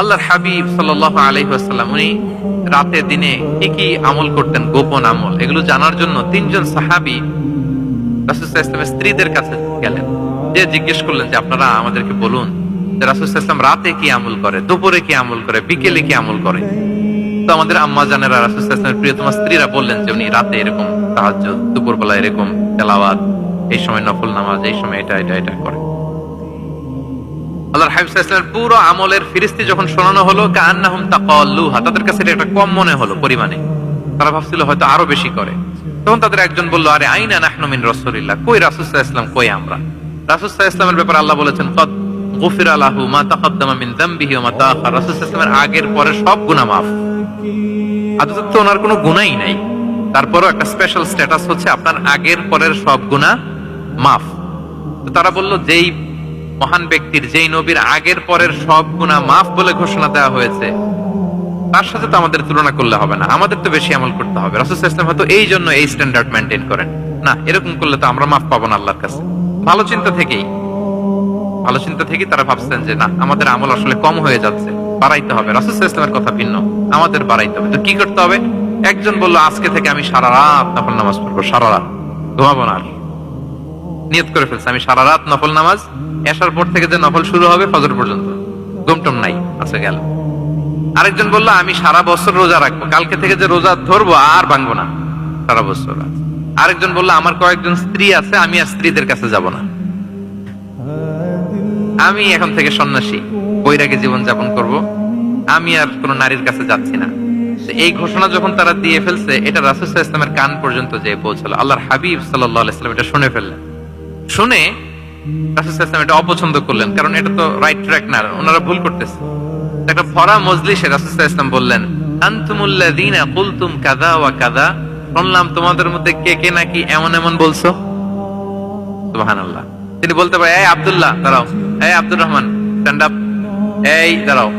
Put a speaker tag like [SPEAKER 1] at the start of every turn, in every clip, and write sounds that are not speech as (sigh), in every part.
[SPEAKER 1] আল্লাহর হাবিব সাল্লাহ আলহিহাসাল্লাম উনি রাতে দিনে কি কি আমল করতেন, গোপন আমল। এগুলো জানার জন্য তিনজন সাহাবি রাসুসাহ স্ত্রীদের কাছে গেলেন। যে জিজ্ঞেস করলেন যে, আপনারা আমাদেরকে বলুন রাসুসাহ রাতে কি আমল করে, দুপুরে কি আমল করে, বিকেলে কি আমল করে? তো আমাদের আম্মা জানেরা রাসুসাহ প্রিয়তমা স্ত্রীরা বললেন যে, উনি রাতে এরকম সাহায্য দুপুরবেলা এরকম তেলাওয়াত, এই সময় নফল নামাজ, এই সময় এটা এটা এটা করে। হাবিব পুরো আমলের ফিরিস্তি যখন শোনানো হলো তাদের কাছে একটা কম মনে হলো পরিমাণে। তারা ভাবছিল হয়তো আরও বেশি করে। তখন তাদের একজন আরে, আইনা কই কই আমরা? আল্লাহ বলেছেন লাহু মা মিন ওয়া মা তাআখার আগের পরের সব গুনাহ মাফ। আদতে ওনার কোনো গুনাহই নাই। তারপরও একটা স্পেশাল স্ট্যাটাস হচ্ছে আপনার আগের পরের সব গুনাহ মাফ। তারা বলল, যেই মহান ব্যক্তির যেই নবীর আগের পরের সব গুণা মাফ বলে ঘোষণা দেওয়া হয়েছে, তার সাথে তো আমাদের তুলনা করলে হবে না। আমাদের তো বেশি আমল করতে হবে। রাসুল ইসলাম হয়তো এই জন্য এই স্ট্যান্ডার্ড মেনটেন করেন। না, এরকম করলে তো আমরা মাফ পাবো না আল্লাহর কাছে। ভালো চিন্তা থেকেই, ভালো চিন্তা থেকেই তারা ভাবছেন যে, না, আমাদের আমল আসলে কম হয়ে যাচ্ছে। বাড়াইতে হবে। রাসুল ইসলামের কথা ভিন্ন। আমাদের বাড়াইতে হবে। তো কি করতে হবে? একজন বলল, আজকে থেকে আমি সারা রাত নফল নামাজ পড়ব, সারা রাত। ঘুমাবো না নিয়ত করে ফেলছে, আমি সারা রাত নফল নামাজ এসার পর থেকে যে নফল শুরু হবে ফজর পর্যন্ত। ঘুমটম নাই, আছে গেল। আরেকজন বলল, আমি সারা বছর রোজা রাখব। কালকে থেকে যে রোজা ধরবো আর ভাঙবো না। সারা বছর আরেকজন বলল, আমার কয়েকজন স্ত্রী আছে, আমি আর স্ত্রীদের কাছে যাব না। আমি এখন থেকে সন্ন্যাসী, বৈরাগে জীবন যাপন করব। আমি আর কোন নারীর কাছে যাচ্ছি না। এই ঘোষণা যখন তারা দিয়ে ফেলছে, এটা রাসুল ইসলামের কান পর্যন্ত যে পৌঁছলো। আল্লাহর হাবিব সাল্লাহ ইসলাম এটা শুনে ফেললেন। শুনে রাসুলাম এটা অপছন্দ করলেন, কারণ এটা তো রাইট ট্র্যাক না, ওনারা ভুল করতেছে। একটা ভরা মজলিসে রাসুল ইসলাম বললেন আনতুমুল্লাযীনা কুলতুম কাযা ওয়া কাযা? শুনলাম তোমাদের মধ্যে কে কে নাকি এমন এমন বলছো? তিনি বলতে পারে, এই আব্দুল্লাহ, দাঁড়াও। এই আব্দুর রহমান স্ট্যান্ড আপ এই, দাঁড়াও।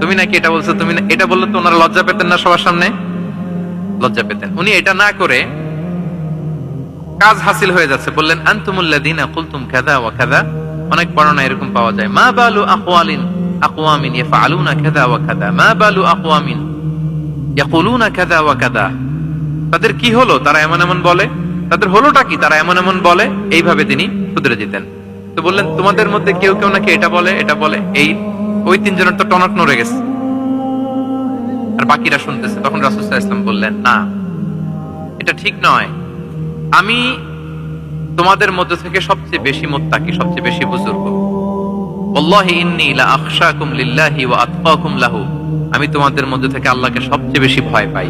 [SPEAKER 1] তুমি নাকি এটা বলছো? তুমি এটা বললে তো ওনারা লজ্জা পেতেন না সবার সামনে? লজ্জা পেতেন। উনি এটা না করে কাজ হাসিল হয়ে যাচ্ছে। বললেন, আনতুমুল্লাযীনা কুলতুম কাযা ওয়া কাযা? অনেক বর্ণনা এরকম পাওয়া যায়। মা বালু আকওয়ালিন আকওয়ামিন ইয়াফআলুনা কাযা ওয়া কাযা? মা বালু আকওয়ামিন ইয়াকুলুনা কাযা ওয়া কাযা? তাদের কি হলো? তারা এমন এমন বলে? তাদের হলোটা কি? তারা এমন এমন বলে? এইভাবে তিনি শুধরে দিতেন তো বললেন, তোমাদের মধ্যে কেউ কেউ নাকি এটা বলে এটা বলে? এই, ওই তিনজনের তো টনক নড়ে গেছে। আর বাকিরা শুনতেছে। তখন রাসূল ওয়াসাল্লাম বললেন, না, এটা ঠিক নয়। আমি তোমাদের মধ্যে থেকে সবচেয়ে বেশি মোত্তাকি, সবচেয়ে বেশি বুজুর্গ। আমি তোমাদের মধ্যে থেকে আল্লাহকে সবচেয়ে বেশি ভয় পাই।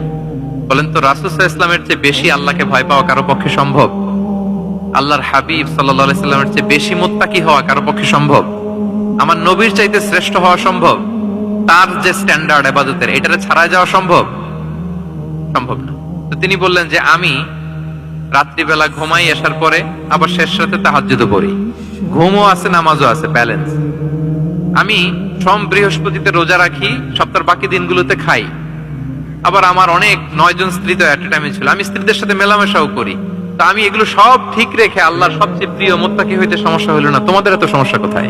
[SPEAKER 1] বলেন তো আলাইহি ইসলামের চেয়ে বেশি আল্লাহকে ভয় পাওয়া কারও পক্ষে সম্ভব? আল্লাহর হাবিব সাল্লামের চেয়ে বেশি মোত্তাকি হওয়া কারও পক্ষে সম্ভব? আমার নবীর চাইতে শ্রেষ্ঠ হওয়া সম্ভব? তার যে স্ট্যান্ডার্ড ইবাদতের এটারে ছাড়াই যাওয়া সম্ভব? সম্ভব না। তো তিনি বললেন যে, আমি রাত্রিবেলা ঘুমাই, আসার পরে আবার শেষ রাতে তাহাজ্জুদ পড়ি ঘুমও আছে, নামাজও আছে ব্যালেন্স আমি সোম বৃহস্পতিতে রোজা রাখি, সপ্তাহের বাকি দিনগুলোতে খাই। আবার আমার অনেক নয়জন স্ত্রী তো একটা টাইমে ছিল। আমি স্ত্রীদের সাথে মেলামেশাও করি। তা আমি এগুলো সব ঠিক রেখে আল্লাহর সবচেয়ে প্রিয় মোত্তাকি হইতে সমস্যা হইল না। তোমাদের এত সমস্যা কোথায়?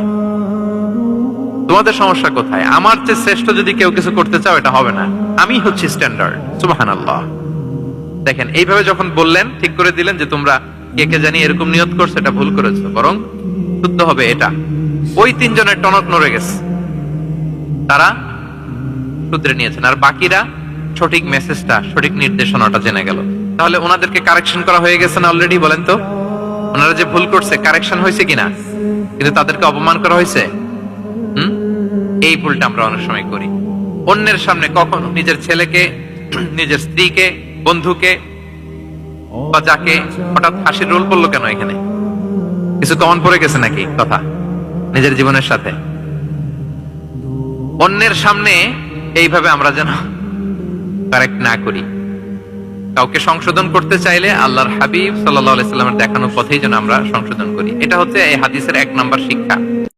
[SPEAKER 1] তোমাদের সমস্যা কোথায়? আমার চেয়ে শ্রেষ্ঠ যদি কেউ কিছু করতে চাও, এটা হবে না। আমি হচ্ছি স্ট্যান্ডার্ড সুবহানাল্লাহ। দেখেন, এইভাবে যখন বললেন, ঠিক করে দিলেন যে তোমরা কে কে জানি এরকম নিয়ত করছ, এটা ভুল করেছ। বরং শুদ্ধ হবে এটা। ওই তিনজনের টনক নড়ে গেছে। তারা শুধরে নিয়েছেন। আর বাকিরা সঠিক মেসেজটা সঠিক নির্দেশনাটা জেনে গেল। তাহলে ওনাদেরকে কারেকশন করা হয়ে গেছে না অলরেডি বলেন তো? ওনারা যে ভুল করছে কারেকশন হয়েছে কিনা? কিন্তু তাদেরকে অপমান করা হয়েছে? হুম? এই ভুলটা আমরা অনেক সময় করি। অন্যের সামনে কখন নিজের ছেলেকে, (clears throat) নিজের স্ত্রীকে বন্ধুকে বা যাকে হঠাৎ হাসির রোল পড়ল কেন এখানে? কিছু কমন পড়ে গেছে নাকি কথা? নিজের জীবনের সাথে। অন্যের সামনে এইভাবে আমরা যেন কারেক্ট না করি। কাউকে সংশোধন করতে চাইলে আল্লাহর হাবিব সাল্লাহ সাল্লামের দেখানো পথেই যেন আমরা সংশোধন করি। এটা হচ্ছে এই হাদিসের এক নাম্বার শিক্ষা।